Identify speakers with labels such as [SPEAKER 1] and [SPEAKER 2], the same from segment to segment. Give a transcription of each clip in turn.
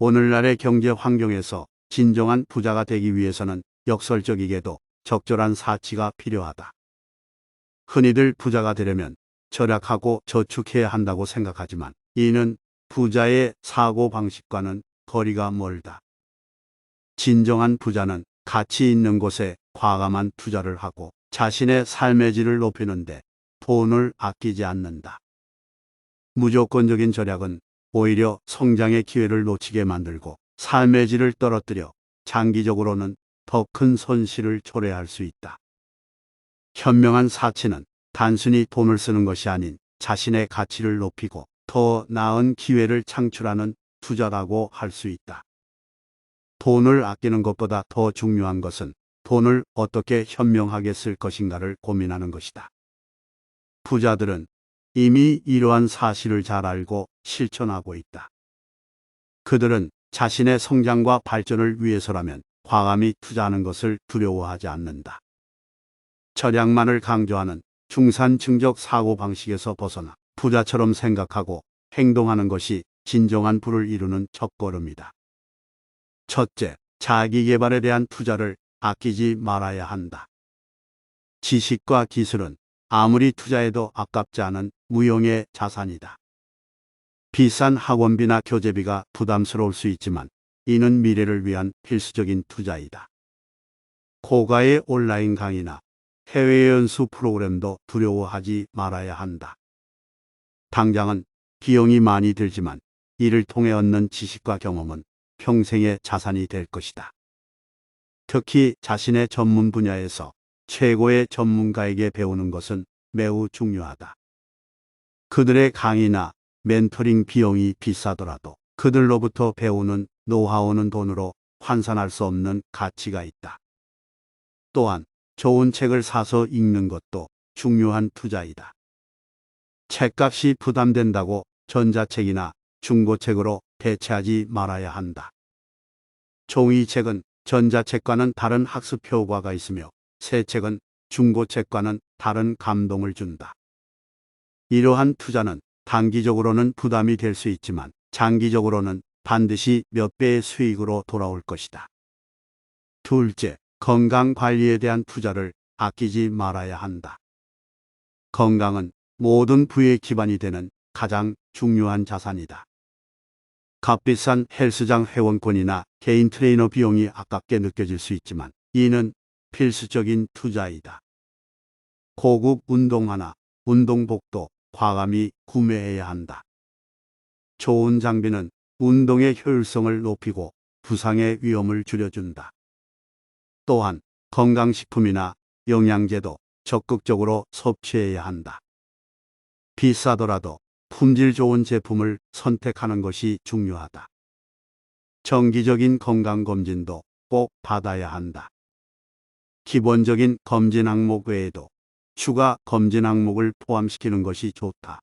[SPEAKER 1] 오늘날의 경제 환경에서 진정한 부자가 되기 위해서는 역설적이게도 적절한 사치가 필요하다. 흔히들 부자가 되려면 절약하고 저축해야 한다고 생각하지만 이는 부자의 사고 방식과는 거리가 멀다. 진정한 부자는 가치 있는 곳에 과감한 투자를 하고 자신의 삶의 질을 높이는데 돈을 아끼지 않는다. 무조건적인 절약은 오히려 성장의 기회를 놓치게 만들고 삶의 질을 떨어뜨려 장기적으로는 더 큰 손실을 초래할 수 있다. 현명한 사치는 단순히 돈을 쓰는 것이 아닌 자신의 가치를 높이고 더 나은 기회를 창출하는 투자라고 할 수 있다. 돈을 아끼는 것보다 더 중요한 것은 돈을 어떻게 현명하게 쓸 것인가를 고민하는 것이다. 부자들은 이미 이러한 사실을 잘 알고 실천하고 있다. 그들은 자신의 성장과 발전을 위해서라면 과감히 투자하는 것을 두려워하지 않는다. 절약만을 강조하는 중산층적 사고방식에서 벗어나 부자처럼 생각하고 행동하는 것이 진정한 부를 이루는 첫걸음이다. 첫째, 자기 개발에 대한 투자를 아끼지 말아야 한다. 지식과 기술은 아무리 투자해도 아깝지 않은 무용의 자산이다. 비싼 학원비나 교재비가 부담스러울 수 있지만 이는 미래를 위한 필수적인 투자이다. 고가의 온라인 강의나 해외 연수 프로그램도 두려워하지 말아야 한다. 당장은 비용이 많이 들지만 이를 통해 얻는 지식과 경험은 평생의 자산이 될 것이다. 특히 자신의 전문 분야에서 최고의 전문가에게 배우는 것은 매우 중요하다. 그들의 강의나 멘토링 비용이 비싸더라도 그들로부터 배우는 노하우는 돈으로 환산할 수 없는 가치가 있다. 또한 좋은 책을 사서 읽는 것도 중요한 투자이다. 책값이 부담된다고 전자책이나 중고책으로 대체하지 말아야 한다. 종이책은 전자책과는 다른 학습 효과가 있으며 새 책은 중고책과는 다른 감동을 준다. 이러한 투자는 단기적으로는 부담이 될 수 있지만 장기적으로는 반드시 몇 배의 수익으로 돌아올 것이다. 둘째, 건강 관리에 대한 투자를 아끼지 말아야 한다. 건강은 모든 부의 기반이 되는 가장 중요한 자산이다. 값비싼 헬스장 회원권이나 개인 트레이너 비용이 아깝게 느껴질 수 있지만 이는 필수적인 투자이다. 고급 운동화나 운동복도 과감히 구매해야 한다. 좋은 장비는 운동의 효율성을 높이고 부상의 위험을 줄여준다. 또한 건강식품이나 영양제도 적극적으로 섭취해야 한다. 비싸더라도 품질 좋은 제품을 선택하는 것이 중요하다. 정기적인 건강검진도 꼭 받아야 한다. 기본적인 검진 항목 외에도 추가 검진 항목을 포함시키는 것이 좋다.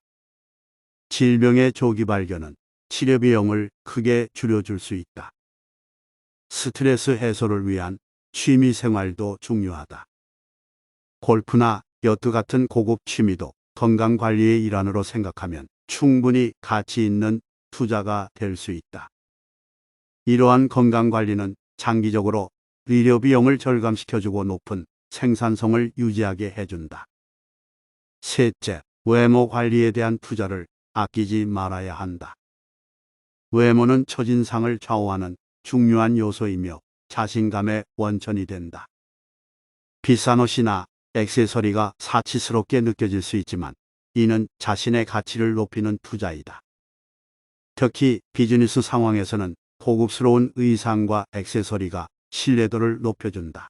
[SPEAKER 1] 질병의 조기 발견은 치료 비용을 크게 줄여줄 수 있다. 스트레스 해소를 위한 취미 생활도 중요하다. 골프나 여트 같은 고급 취미도 건강 관리의 일환으로 생각하면 충분히 가치 있는 투자가 될 수 있다. 이러한 건강 관리는 장기적으로 의료 비용을 절감시켜주고 높은 생산성을 유지하게 해준다. 셋째, 외모 관리에 대한 투자를 아끼지 말아야 한다. 외모는 첫인상을 좌우하는 중요한 요소이며 자신감의 원천이 된다. 비싼 옷이나 액세서리가 사치스럽게 느껴질 수 있지만 이는 자신의 가치를 높이는 투자이다. 특히 비즈니스 상황에서는 고급스러운 의상과 액세서리가 신뢰도를 높여준다.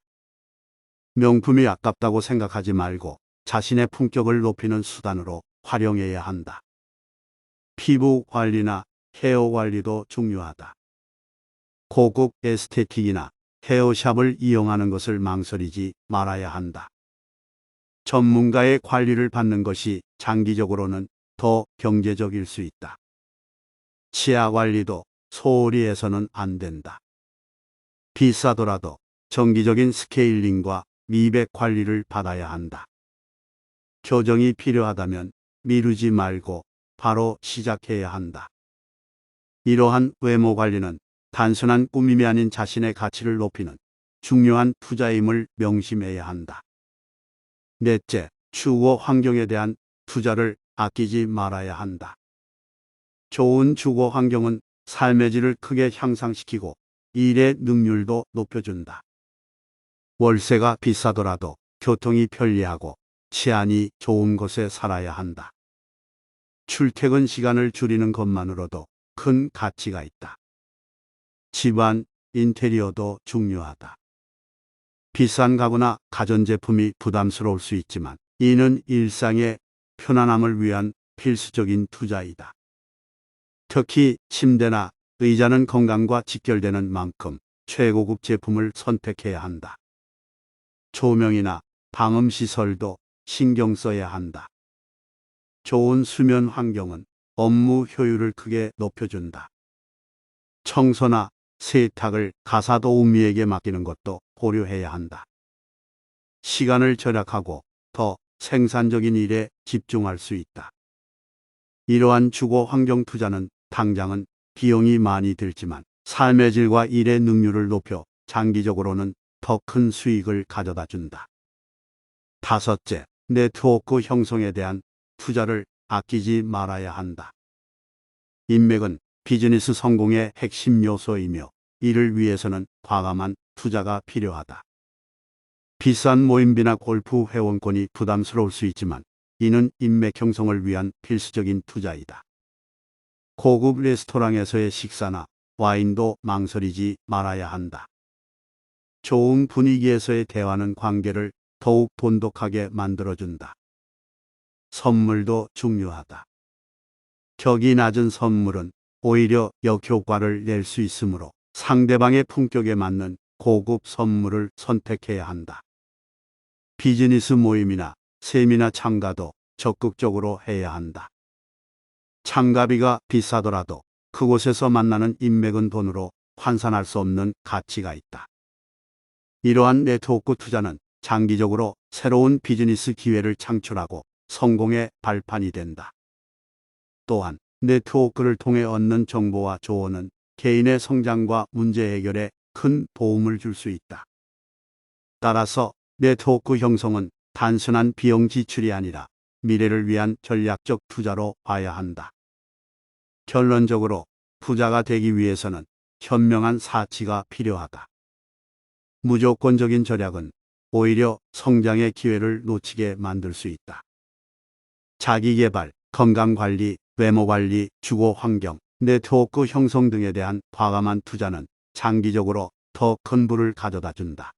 [SPEAKER 1] 명품이 아깝다고 생각하지 말고 자신의 품격을 높이는 수단으로 활용해야 한다. 피부 관리나 헤어 관리도 중요하다. 고급 에스테틱이나 헤어샵을 이용하는 것을 망설이지 말아야 한다. 전문가의 관리를 받는 것이 장기적으로는 더 경제적일 수 있다. 치아 관리도 소홀히 해서는 안 된다. 비싸더라도 정기적인 스케일링과 미백 관리를 받아야 한다. 교정이 필요하다면 미루지 말고 바로 시작해야 한다. 이러한 외모 관리는 단순한 꾸밈이 아닌 자신의 가치를 높이는 중요한 투자임을 명심해야 한다. 넷째, 주거 환경에 대한 투자를 아끼지 말아야 한다. 좋은 주거 환경은 삶의 질을 크게 향상시키고 일의 능률도 높여준다. 월세가 비싸더라도 교통이 편리하고 치안이 좋은 곳에 살아야 한다. 출퇴근 시간을 줄이는 것만으로도 큰 가치가 있다. 집안 인테리어도 중요하다. 비싼 가구나 가전제품이 부담스러울 수 있지만 이는 일상의 편안함을 위한 필수적인 투자이다. 특히 침대나 의자는 건강과 직결되는 만큼 최고급 제품을 선택해야 한다. 조명이나 방음 시설도 신경 써야 한다. 좋은 수면 환경은 업무 효율을 크게 높여준다. 청소나 세탁을 가사도우미에게 맡기는 것도 고려해야 한다. 시간을 절약하고 더 생산적인 일에 집중할 수 있다. 이러한 주거 환경 투자는 당장은 비용이 많이 들지만 삶의 질과 일의 능률을 높여 장기적으로는 더 큰 수익을 가져다 준다. 다섯째, 네트워크 형성에 대한 투자를 아끼지 말아야 한다. 인맥은 비즈니스 성공의 핵심 요소이며 이를 위해서는 과감한 투자가 필요하다. 비싼 모임비나 골프 회원권이 부담스러울 수 있지만 이는 인맥 형성을 위한 필수적인 투자이다. 고급 레스토랑에서의 식사나 와인도 망설이지 말아야 한다. 좋은 분위기에서의 대화는 관계를 더욱 돈독하게 만들어준다. 선물도 중요하다. 격이 낮은 선물은 오히려 역효과를 낼 수 있으므로 상대방의 품격에 맞는 고급 선물을 선택해야 한다. 비즈니스 모임이나 세미나 참가도 적극적으로 해야 한다. 참가비가 비싸더라도 그곳에서 만나는 인맥은 돈으로 환산할 수 없는 가치가 있다. 이러한 네트워크 투자는 장기적으로 새로운 비즈니스 기회를 창출하고 성공의 발판이 된다. 또한 네트워크를 통해 얻는 정보와 조언은 개인의 성장과 문제 해결에 큰 도움을 줄 수 있다. 따라서 네트워크 형성은 단순한 비용 지출이 아니라 미래를 위한 전략적 투자로 봐야 한다. 결론적으로 부자가 되기 위해서는 현명한 사치가 필요하다. 무조건적인 절약은 오히려 성장의 기회를 놓치게 만들 수 있다. 자기개발, 건강관리, 외모관리, 주거환경, 네트워크 형성 등에 대한 과감한 투자는 장기적으로 더 큰 부를 가져다 준다.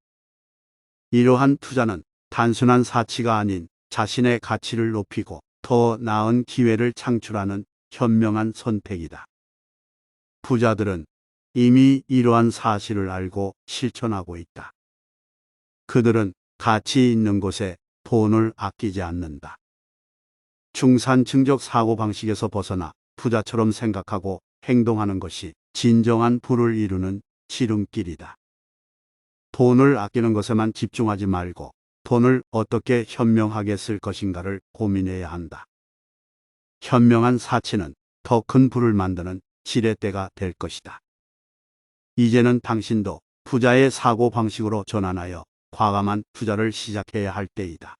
[SPEAKER 1] 이러한 투자는 단순한 사치가 아닌 자신의 가치를 높이고 더 나은 기회를 창출하는 현명한 선택이다. 부자들은 이미 이러한 사실을 알고 실천하고 있다. 그들은 가치 있는 곳에 돈을 아끼지 않는다. 중산층적 사고방식에서 벗어나 부자처럼 생각하고 행동하는 것이 진정한 부를 이루는 지름길이다. 돈을 아끼는 것에만 집중하지 말고 돈을 어떻게 현명하게 쓸 것인가를 고민해야 한다. 현명한 사치는 더 큰 부를 만드는 지렛대가 될 것이다. 이제는 당신도 부자의 사고 방식으로 전환하여 과감한 투자를 시작해야 할 때이다.